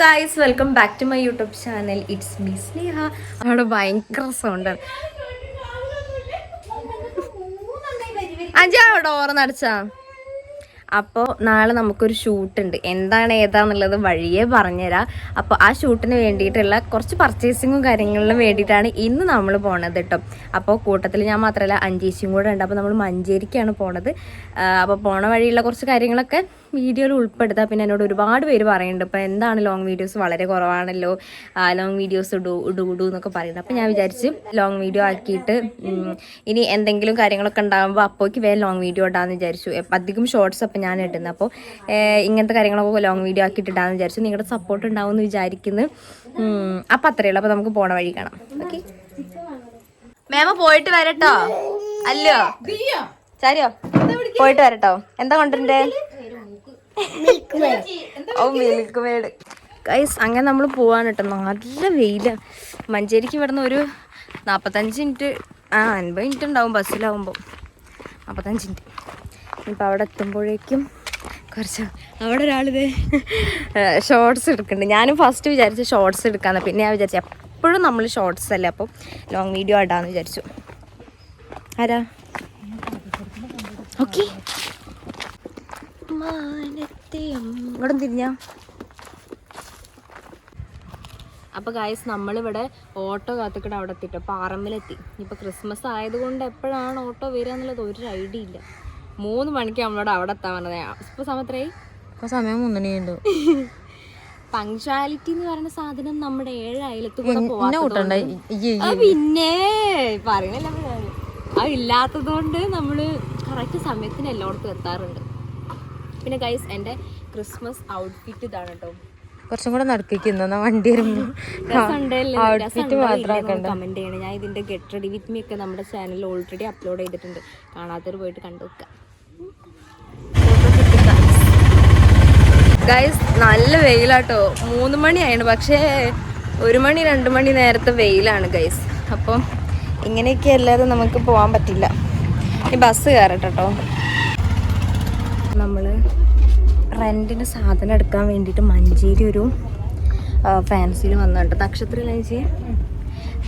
Guys welcome back to my YouTube channel it's me Sneha അവിടെ ഭയങ്കര സൗണ്ടാണ് അജാ door നടച്ച? അപ്പോൾ നാളെ നമുക്കൊരു ഷൂട്ട് ഉണ്ട്. എന്താണ് ഏതാന്നുള്ളത് വഴിയേ പറഞ്ഞുതരാം. അപ്പോൾ ആ ഷൂട്ടിന് വേണ്ടിയിട്ടുള്ള കുറച്ച് പർച്ചേസിങ്ങും കാര്യങ്ങളിലും വേണ്ടിയിട്ടാണ് ഇന്ന് നമ്മൾ പോണത് കേട്ടോ അപ്പോൾ കൂട്ടത്തിൽ ഞാൻ മാത്രമല്ല അഞ്ചേശിയും കൂടെ ഉണ്ട്. അപ്പോൾ നമ്മൾ മഞ്ചേരിക്കാണ് പോണത്. അപ്പോൾ പോണ വഴിയുള്ള കുറച്ച് കാര്യങ്ങളൊക്കെ വീഡിയോയിൽ ഉൾപ്പെടുത്താം പിന്നെ എന്നോട് ഒരുപാട് പേര് പറയുന്നുണ്ട്. ഇപ്പോൾ എന്താണ് ലോങ് വീഡിയോസ് വളരെ കുറവാണല്ലോ. Long videos do do do എന്നൊക്കെ പറയുന്നത് അപ്പോൾ ഞാൻ വിചാരിച്ച് ലോങ് വീഡിയോ ആക്കിയിട്ട് ഇനി എന്തെങ്കിലും കാര്യങ്ങളൊക്കെ ഉണ്ടാകുമ്പോൾ അപ്പോഴേക്ക് വേറെ ലോങ് വീഡിയോ ഇടാമെന്ന് വിചാരിച്ചു. അധികം ഷോർട്സ് അപ്പോൾ ഞാൻ ഇടുന്നത്. അപ്പോൾ ഇങ്ങനത്തെ കാര്യങ്ങളൊക്കെ ലോങ് വീഡിയോ ആക്കിയിട്ട് ഇടാമെന്ന് വിചാരിച്ചു. നിങ്ങളുടെ സപ്പോർട്ട് ഉണ്ടാവുമെന്ന് വിചാരിക്കുന്നു. അപ്പം അത്രയേ ഉള്ളൂ. അപ്പോൾ നമുക്ക് പോണ വഴി കാണാം. ഓക്കെ? മേമ പോയിട്ട് വരട്ടോ. അല്ലോ. ചാരിയോ. പോയിട്ട് വരട്ടോ. എന്താ കൊണ്ടുവരണ്ടേ? ഓ മിൽക്ക് ഗൈസ് അങ്ങനെ നമ്മൾ പോവാണ് കേട്ടോ. നല്ല വെയിലാണ് മഞ്ചേരിക്ക് ഇവിടുന്ന് ഒരു നാൽപ്പത്തഞ്ച് മിനിറ്റ് ആ അൻപത് മിനിറ്റ് ഉണ്ടാവും ബസ്സിലാവുമ്പോൾ നാൽപ്പത്തഞ്ച് മിനിറ്റ്. ഇപ്പം അവിടെ എത്തുമ്പോഴേക്കും കുറച്ച് അവിടെ ഒരാളിത് ഷോർട്സ് എടുക്കുന്നുണ്ട്. ഞാനും ഫസ്റ്റ് വിചാരിച്ചു ഷോർട്സ് എടുക്കാന്ന്. പിന്നെ ഞാൻ വിചാരിച്ചു എപ്പോഴും നമ്മൾ ഷോർട്സ് അല്ലേ? അപ്പം ലോങ് വീഡിയോ ഇടാന്ന് വിചാരിച്ചു. ആരാ? ഓക്കെ ഇങ്ങോട്ടും തിരിഞ്ഞ. അപ്പോൾ ഗായസ് നമ്മളിവിടെ ഓട്ടോ കാത്തിക്കട അവിടെ എത്തിട്ടോ. പാറമ്മിലെത്തി. ഇപ്പോൾ ക്രിസ്മസ് ആയതുകൊണ്ട് എപ്പോഴാണ് ഓട്ടോ വരിക എന്നുള്ളത് ഒരു ഐഡിയ ഇല്ല. മൂന്ന് മണിക്ക് നമ്മളോട് അവിടെ എത്താൻ പറഞ്ഞത് ഇപ്പോൾ സമയം എത്രയായി? ഇപ്പൊ സമയം മൂന്നണിയുണ്ട് പങ്ക്ച്വാലിറ്റി എന്ന് പറയുന്ന സാധനം നമ്മുടെ ഏഴ് അയലത്ത് കൂടെ എന്നെ കൂട്ടണ്ട. പോവാത്തതുകൊണ്ട് ഇയ്യ് ആ പിന്നെ പറയുന്നില്ല അത് ഇല്ലാത്തത് കൊണ്ട് നമ്മൾ കറക്റ്റ് സമയത്തിന് എല്ലായിടത്തും എത്താറുണ്ട്. പിന്നെ ഗൈസ് എന്റെ ക്രിസ്മസ് ഔട്ട്ഫിറ്റ് ഇതാണ് കേട്ടോ കുറച്ചും കൂടെ നടക്കിക്കുന്ന വണ്ടി ഔട്ട്ഫിറ്റ് മാത്രം കമന്റ് ചെയ്യണം. ഞാൻ ഇതിന്റെ ഗെറ്റ് റെഡി വിത്ത് മീ ഒക്കെ നമ്മുടെ ചാനൽ ഓൾറെഡി അപ്ലോഡ് ചെയ്തിട്ടുണ്ട്. കാണാത്തവർ പോയിട്ട് കണ്ടു വെക്കാം ഗൈസ് നല്ല വെയിലാട്ടോ. മൂന്ന് മണിയായിരുന്നു പക്ഷേ ഒരു മണി രണ്ട് മണി നേരത്തെ വെയിലാണ് ഗൈസ് അപ്പം ഇങ്ങനെയൊക്കെ അല്ലാതെ നമുക്ക് പോകാൻ പറ്റില്ല. ഈ ബസ് കയറട്ടോ റെന്റിന് സാധനം എടുക്കാൻ വേണ്ടിയിട്ട് മഞ്ചേരി ഒരു ഫാൻസിയിൽ വന്നിട്ടുണ്ട്. നക്ഷത്ര ലൈജി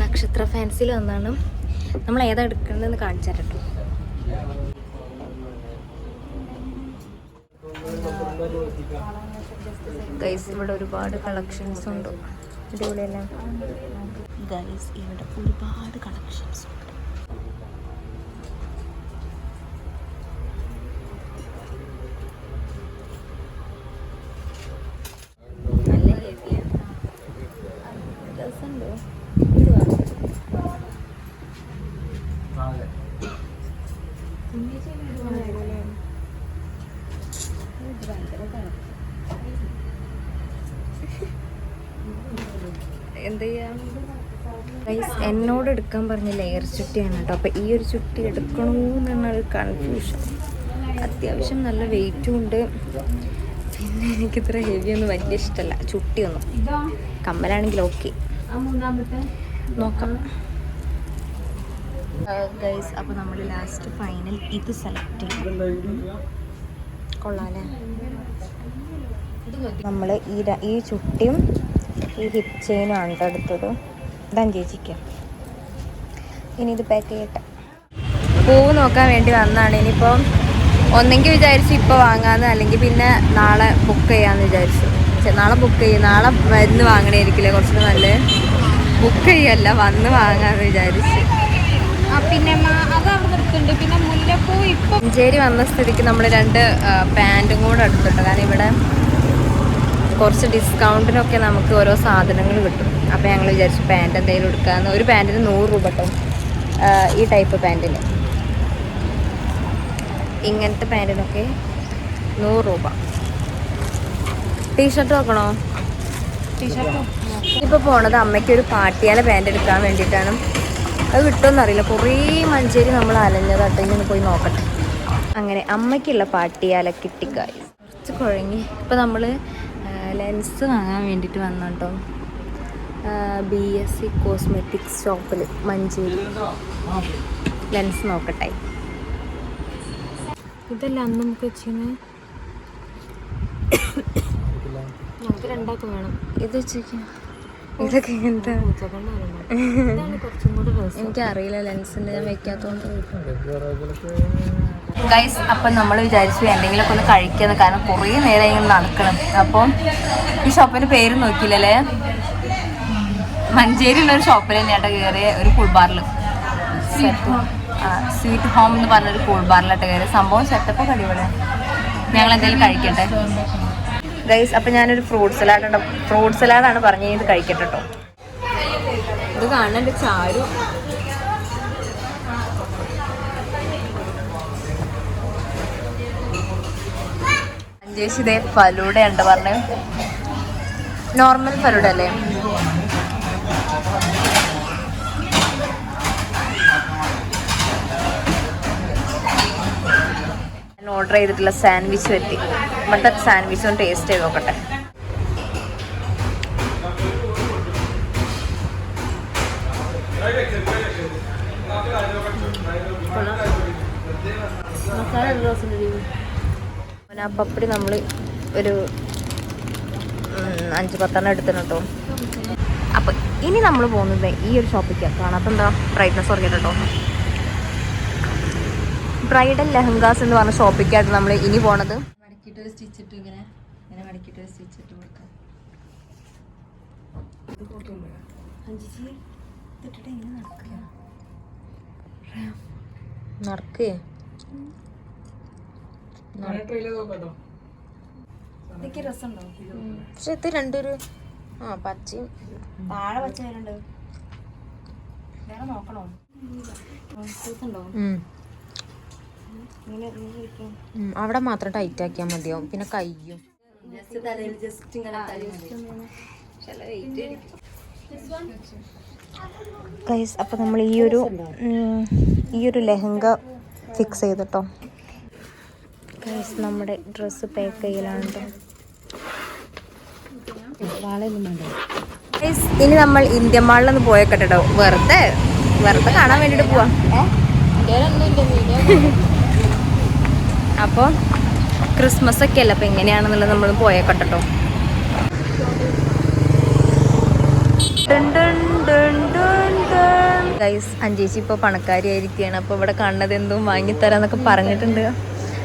നക്ഷത്ര ഫാൻസിയിൽ വന്നാണ്. നമ്മൾ ഏതാ എടുക്കുന്നതെന്ന് കാണിച്ചു തരാം ഗൈസ് ഇവിടെ ഒരുപാട് കളക്ഷൻസ് ഉണ്ട്. അടിപൊളിയല്ലേ ഗൈസ് ഇവിടെ ഒരുപാട് കളക്ഷൻസ് ഉണ്ട് നല്ല ഹെവിയാണ് രസമുണ്ടോ ഇത് വേണം. ഇത് ഭയങ്കര തണുപ്പ്. എന്ത് ചെയ്യാം? ഗൈസ് എന്നോട് എടുക്കാൻ പറഞ്ഞ ലെയർ ചുട്ടിയാണ് കേട്ടോ. അപ്പോൾ ഈ ഒരു ചുട്ടി എടുക്കണോ കൺഫ്യൂഷൻ അത്യാവശ്യം നല്ല വെയിറ്റും ഉണ്ട്. പിന്നെ എനിക്കിത്ര ഹെവി ഒന്നും വലിയ ഇഷ്ടമല്ല ചുട്ടിയൊന്നും കമ്മലാണെങ്കിൽ ഓക്കെ നോക്കാം. ഗൈസ് അപ്പോൾ നമ്മൾ ലാസ്റ്റ് ഫൈനൽ ഇത് സെലക്ട് ചെയ്യും. കൊള്ളാല്ലേ നമ്മൾ ഈ ഈ ചുട്ടിയും ഈ ഹിപ്പ് ചെയിനും കേട്ടോ ട്ടോ എടുത്തത് ഇതാ ചേച്ചിക്ക് ഇനി ഇത് പാക്ക് ചെയ്യട്ടെ. പൂവ് നോക്കാൻ വേണ്ടി വന്നതാണ്. ഇനിയിപ്പോൾ ഒന്നെങ്കിൽ വിചാരിച്ചു ഇപ്പോൾ വാങ്ങാമെന്ന് അല്ലെങ്കിൽ പിന്നെ നാളെ ബുക്ക് ചെയ്യാമെന്ന് വിചാരിച്ചു. നാളെ ബുക്ക് ചെയ്യും നാളെ മരുന്ന് വാങ്ങണേരിക്കില്ലേ? കുറച്ചുകൂടെ നല്ല? ബുക്ക് ചെയ്യല്ല വന്ന് വാങ്ങാമെന്ന് വിചാരിച്ചു. പിന്നെ പിന്നെ മുല്ലപ്പൂ ഇപ്പം മഞ്ചേരി വന്ന സ്ഥിതിക്ക് നമ്മൾ രണ്ട് പാന്റും കൂടെ എടുത്തിട്ടുണ്ട് കാരണം ഇവിടെ കുറച്ച് ഡിസ്കൗണ്ടിനൊക്കെ നമുക്ക് ഓരോ സാധനങ്ങൾ കിട്ടും. അപ്പോൾ ഞങ്ങൾ വിചാരിച്ചു പാന്റ് എന്തെങ്കിലും എടുക്കാമെന്ന് ഒരു പാന്റിന് നൂറ് രൂപ കേട്ടോ ഈ ടൈപ്പ് പാന്റിന് ഇങ്ങനത്തെ പാന്റിനൊക്കെ നൂറ് രൂപ. ടീഷർട്ട് നോക്കണോ ഇപ്പോൾ പോണത് അമ്മയ്ക്ക് ഒരു പാട്ടിയാല പാന്റ് എടുക്കാൻ വേണ്ടിയിട്ടാണ്. അത് കിട്ടുമെന്ന് അറിയില്ല കുറേ മഞ്ചേരി നമ്മൾ അലഞ്ഞതാട്ടോ ഇനി ഒന്ന് പോയി നോക്കട്ടെ. അങ്ങനെ അമ്മയ്ക്കുള്ള പാട്ടിയാല കിട്ടിക്കായി കുറച്ച് കുഴങ്ങി. ഇപ്പം നമ്മൾ ലെൻസ് വാങ്ങാൻ വേണ്ടിയിട്ട് വന്നു കേട്ടോ ബി എസ് സി കോസ്മെറ്റിക്സ് ഷോപ്പിൽ മഞ്ചേരി. ലെൻസ് നോക്കട്ടെ. ഇതല്ല അന്ന് നമുക്ക് വെച്ചിരുന്നത് നമുക്ക് രണ്ടാക്കും വേണം. ഇത് ഇതൊക്കെ എന്താ? എനിക്കറിയില്ല ലെൻസിന്റെ ഞാൻ വെക്കാത്തോണ്ട് ഗൈസ് അപ്പം നമ്മൾ വിചാരിച്ചു എന്തെങ്കിലുമൊക്കെ ഒന്ന് കഴിക്കുന്നത് കാരണം കുറേ നേരം ഇങ്ങനെ നടക്കണം. അപ്പം ഈ ഷോപ്പിന്റെ പേര് നോക്കിയില്ലല്ലേ? മഞ്ചേരിയുള്ള ഒരു ഷോപ്പിൽ തന്നെയാട്ടോ കയറിയ ഒരു ഫുൾ ബാറിൽ സ്വീറ്റ് ഹോം എന്ന് പറഞ്ഞൊരു കൂൾ കയറിയ കയറി സംഭവം സെറ്റപ്പൊക്കെ കഴിവിടെ അടിപൊളിയാണ് ഞങ്ങൾ എന്തെങ്കിലും കഴിക്കട്ടെ. ഗൈസ് അപ്പം ഞാനൊരു ഫ്രൂട്ട് സലാഡ് ഫ്രൂട്ട് സലാഡാണ് പറഞ്ഞ് ഇത് കഴിക്കട്ടെ കേട്ടോ ഇത് കാണാൻ ചാരു. അഞ്ചേശി ഇതേ ഫലൂട ഉണ്ട് പറഞ്ഞേ. നോർമൽ ഫലൂട അല്ലേ? ഓർഡർ ചെയ്തിട്ടുള്ള സാൻഡ്വിച്ച് എത്തി മറ്റ സാൻഡ്വിച്ച് ഒന്ന് ടേസ്റ്റ് ചെയ്ത് നോക്കട്ടെ. ആ പപ്പടി നമ്മൾ ഒരു അഞ്ച് പത്തെണ്ണം എടുത്തിട്ടുണ്ട്? കേട്ടോ അപ്പം ഇനി നമ്മൾ പോകുന്നത് ഈ ഒരു ഷോപ്പിക്ക് കാണാത്ത എന്താ ബ്രൈറ്റ്നസ് കുറഞ്ഞിട്ട് കേട്ടോ ബ്രൈഡൽ ലെഹങ്കാസ് എന്ന് പറഞ്ഞ ഷോപ്പിലേക്കായിട്ട് നമ്മൾ ഇനി പോണത്. മടക്കിയിട്ട് സ്റ്റിച്ച് ഇട്ട് ഇങ്ങനെ ഇങ്ങനെ മടക്കിയിട്ട് ഒരു സ്റ്റിച്ച് ഇട്ട് കൊടുക്കാം. നടക്കേ. പക്ഷെ ഇത് രണ്ടൊരു ആ പച്ചയും. താഴെ പച്ച വരുന്നുണ്ട്. വേറെ നോക്കണോ? അവിടെ മാത്രം ടൈറ്റ് ആക്കിയാൽ മതിയാവും. പിന്നെ കയ്യും. ഗൈസ് അപ്പോൾ നമ്മൾ ഈ ഒരു ഈ ഒരു ലെഹങ്ക ഫിക്സ് ചെയ്തിട്ടോ. നമ്മുടെ ഡ്രസ്സ് പാക്ക് ചെയ്യലാണ് കേട്ടോ ഗൈസ് ഇനി നമ്മൾ ഇന്ത്യൻ മാളിലൊന്ന് കേട്ടോ വെറുതെ വെറുതെ കാണാൻ വേണ്ടിട്ട് പോവാം. അപ്പോൾ ക്രിസ്മസ് ഒക്കെ അല്ല അപ്പൊ എങ്ങനെയാണെന്നുള്ളത് നമ്മൾ പോയേക്കട്ടെ കേട്ടോ ഗൈസ് അഞ്ചേച്ചി പണക്കാരി പണക്കാരിയായിരിക്കുകയാണ് അപ്പോൾ ഇവിടെ കണ്ടത് എന്തും വാങ്ങിത്തരാന്നൊക്കെ പറഞ്ഞിട്ടുണ്ട്.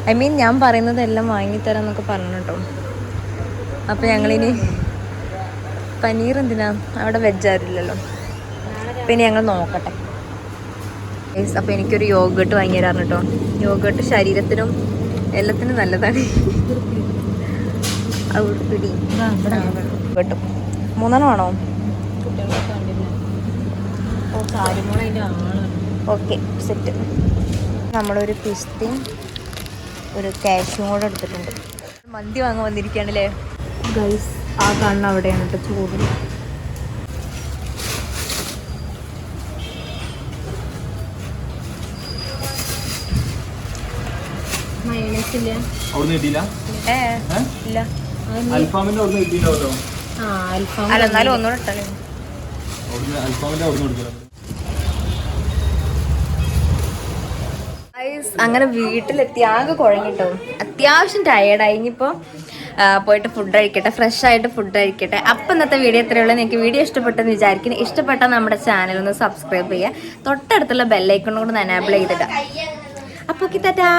ഐ മീൻ ഞാൻ പറയുന്നതെല്ലാം വാങ്ങിത്തരാന്നൊക്കെ പറഞ്ഞു കേട്ടോ അപ്പോൾ ഞങ്ങളിനി പനീർ എന്തിനാ? അവിടെ വെജ് പിന്നെ ഞങ്ങൾ നോക്കട്ടെ. അപ്പൊ അപ്പോൾ എനിക്കൊരു യോഗേട്ട് വാങ്ങി തരാറ് കേട്ടോ യോഗേട്ട് ശരീരത്തിനും എല്ലാത്തിനും നല്ലതാണ്. പിടി കേട്ടോ മൂന്നെണ്ണം ആണോ? ഓക്കെ സെറ്റ് നമ്മളൊരു പിസ്തയും ഒരു ക്യാഷും കൂടെ എടുത്തിട്ടുണ്ട്. മന്തി വാങ്ങാൻ വന്നിരിക്കുകയാണല്ലേ ഗൈസ് ആ കാണുന്ന അവിടെയാണ് കേട്ടോ? ഇല്ല? അൽഫാമിന്റെ അവിടുന്ന് അൽഫാം അല്ല എന്നാലും ഒന്നുകൂടെ ഇട്ടല്ലേ അൽഫാമിന്റെ അവിടുന്ന് അങ്ങനെ വീട്ടിലെത്തി ആകെ കുഴങ്ങിട്ടോ. അത്യാവശ്യം ടയേർഡായി ഇനിയിപ്പോൾ പോയിട്ട് ഫുഡ് കഴിക്കട്ടെ ഫ്രഷ് ആയിട്ട് ഫുഡ് കഴിക്കട്ടെ. അപ്പം ഇന്നത്തെ വീഡിയോ എത്രയുള്ളൂ നിങ്ങൾക്ക് വീഡിയോ ഇഷ്ടപ്പെട്ടെന്ന് വിചാരിക്കുന്നു. ഇഷ്ടപ്പെട്ടാൽ നമ്മുടെ ചാനൽ ഒന്ന് സബ്സ്ക്രൈബ് ചെയ്യുക. തൊട്ടടുത്തുള്ള ബെല്ലൈക്കണും കൂടെ എനാബിൾ ചെയ്തിട്ട് അപ്പോൾ ടാറ്റാ.